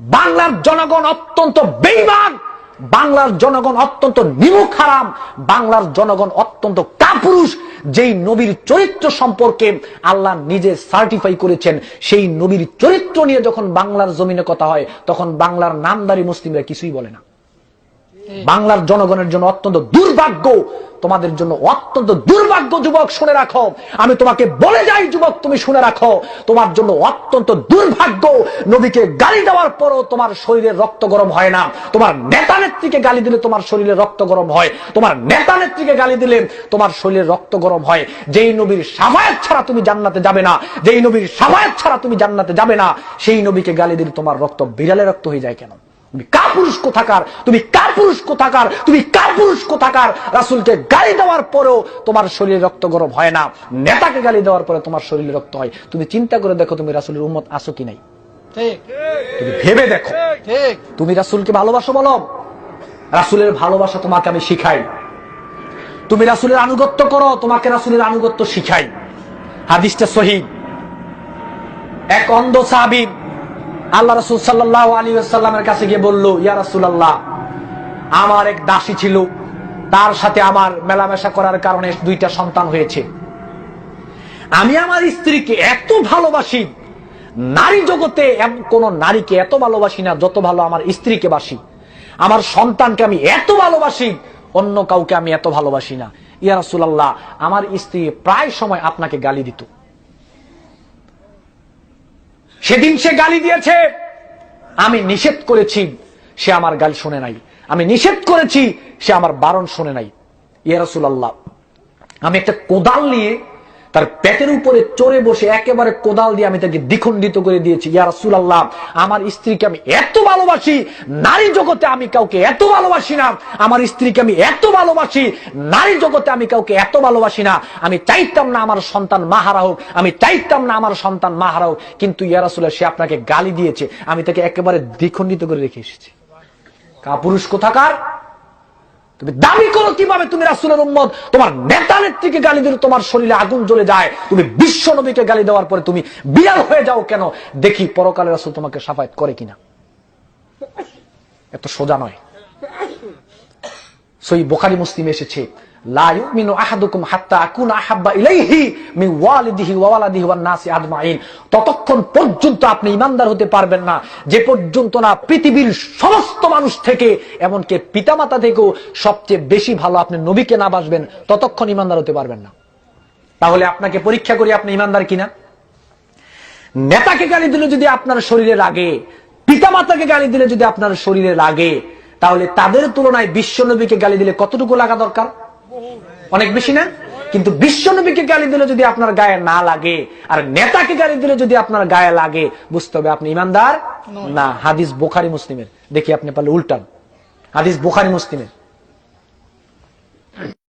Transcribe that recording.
বাংলার জনগণ অত্যন্ত বেইমান, বাংলার জনগণ অত্যন্ত নিমুখ বাংলার জনগণ অত্যন্ত কাপুরুষ। যেই নবীর চরিত্র সম্পর্কে আল্লাহ নিজে সার্টিফাই করেছেন, সেই নবীর চরিত্র নিয়ে যখন বাংলার জমিনে কথা হয়, তখন বাংলার নামদারি মুসলিমরা কিছুই বলে না। বাংলার জনগণের জন্য অত্যন্ত দুর্ভাগ্য। তোমাদের জন্য অত্যন্ত দুর্ভাগ্য, যুবক, শুনে রাখো। আমি তোমাকে বলে যাই, যুবক, তুমি শুনে রাখো। তোমার জন্য অত্যন্ত দুর্ভাগ্য। নবীকে গালি দেওয়ার পরও তোমার শরীরের রক্ত গরম হয় না। তোমার নেতা নেত্রীকে গালি দিলে তোমার শরীরে রক্ত গরম হয়। তোমার নেতা নেত্রীকে গালি দিলে তোমার শরীরে রক্ত গরম হয়। যেই নবীর সামায়াত ছাড়া তুমি জান্নাতে যাবে না, যেই নবীর সামায়াত ছাড়া তুমি জান্নাতে যাবে না, সেই নবীকে গালি দিলে তোমার রক্ত বিড়ালে রক্ত হয়ে যায় কেন? তুমি কার পুরুষ কোথাকার? তুমি কার পুরুষ কোথাকার? তুমি কার পুরুষ কোথাকার? রাসুলকে গালি দেওয়ার পরেও তোমার শরীরে রক্ত গরম হয় না। নেতাকে গালি দেওয়ার পরে তোমার শরীরে রক্ত হয়। তুমি চিন্তা করে দেখো তুমি রাসুলের উম্মত আসো কি নাই। তুমি ভেবে দেখো। তুমি রাসুলকে ভালোবাসো বলো। রাসুলের ভালোবাসা তোমাকে আমি শিখাই। তুমি রাসুলের আনুগত্য করো তোমাকে রাসুলের আনুগত্য শিখাই। হাদিসটা শহীদ এক অন্ধ সাহাবি আল্লাহ রাসুল সাল্লাহ আলী সাল্লামের কাছে গিয়ে বলল, ইয়া রাসুল আল্লাহ আমার এক দাসী ছিল। তার সাথে আমার মেলামেশা করার কারণে দুইটা সন্তান হয়েছে। আমি আমার স্ত্রীকে এত ভালোবাসি, নারী জগতে কোন নারীকে এত ভালোবাসি না, যত ভালো আমার স্ত্রীকে বাসি। আমার সন্তানকে আমি এত ভালোবাসি, অন্য কাউকে আমি এত ভালোবাসি না। ইয়া রাসূলুল্লাহ, আমার স্ত্রী প্রায় সময় আপনাকে গালি দিত। সেদিন সে গালি দিয়েছে। আমি নিষেধ করেছি, সে আমার গাল শুনে নাই। আমি নিষেধ করেছি, সে আমার বারণ শুনে নাই। ইয়ারসুল আল্লাহ আমি একটা কোদাল নিয়ে তার পেটের উপরে চড়ে বসে একেবারে কোদাল দিয়ে আমি তাকে দ্বিখণ্ডিত করে দিয়েছি, ইয়া রাসূলুল্লাহ, আমার স্ত্রীকে আমি এত ভালোবাসি, নারী জগতে আমি কাউকে এত ভালোবাসি না, আমার স্ত্রীকে আমি এত ভালোবাসি, নারী জগতে আমি কাউকে এত ভালোবাসি না, আমি চাইতাম না আমার সন্তান মাহারা হোক, আমি চাইতাম না আমার সন্তান মাহারা হোক, কিন্তু ইয়া রাসূলুল্লাহ, সে আপনাকে গালি দিয়েছে, আমি তাকে একেবারে দ্বিখণ্ডিত করে রেখে এসেছি। কাপুরুষ কোথাকার? তুমি দাবি করো কীভাবে তুমি রাসুলের উম্মত? তোমার নেতা নেত্রীকে গালি দিলে তোমার শরীরে আগুন জ্বলে যায়। তুমি বিশ্ব নবীকে গালি দেওয়ার পরে তুমি বিড়াল হয়ে যাও কেন? দেখি পরকালে রাসুল তোমাকে সাফায়াত করে কিনা। এত সোজা নয়। সই বোখারি, মুসলিম এসেছে। ততক্ষণ পর্যন্ত আপনি ইমানদার হতে পারবেন না। যে পর্যন্ত না পৃথিবীর সমস্ত মানুষ থেকে, এমনকি পিতামাতা থেকেও সবচেয়ে বেশি ভালো আপনি নবীকে না বাসবেন, ততক্ষণ ইমানদার হতে পারবেন না। তাহলে আপনাকে পরীক্ষা করি, আপনি ইমানদার কিনা? নেতাকে গালি দিলে যদি আপনার শরীরে লাগে পিতামাতাকে গালি দিলে যদি আপনার শরীরে লাগে তাহলে তাদের তুলনায় বিশ্বনবীকে গালি দিলে কতটুকু লাগা দরকার? অনেক বেশি না? কিন্তু বিশ্বনবীকে গালি দিলে যদি আপনার গায়ে না লাগে আর নেতাকে গালি দিলে যদি আপনার গায়ে লাগে বুঝতে হবে আপনি ইমানদার না হাদিস বোখারি মুসলিমের। দেখি আপনি পারলে উল্টান। হাদিস বোখারি মুসলিমের।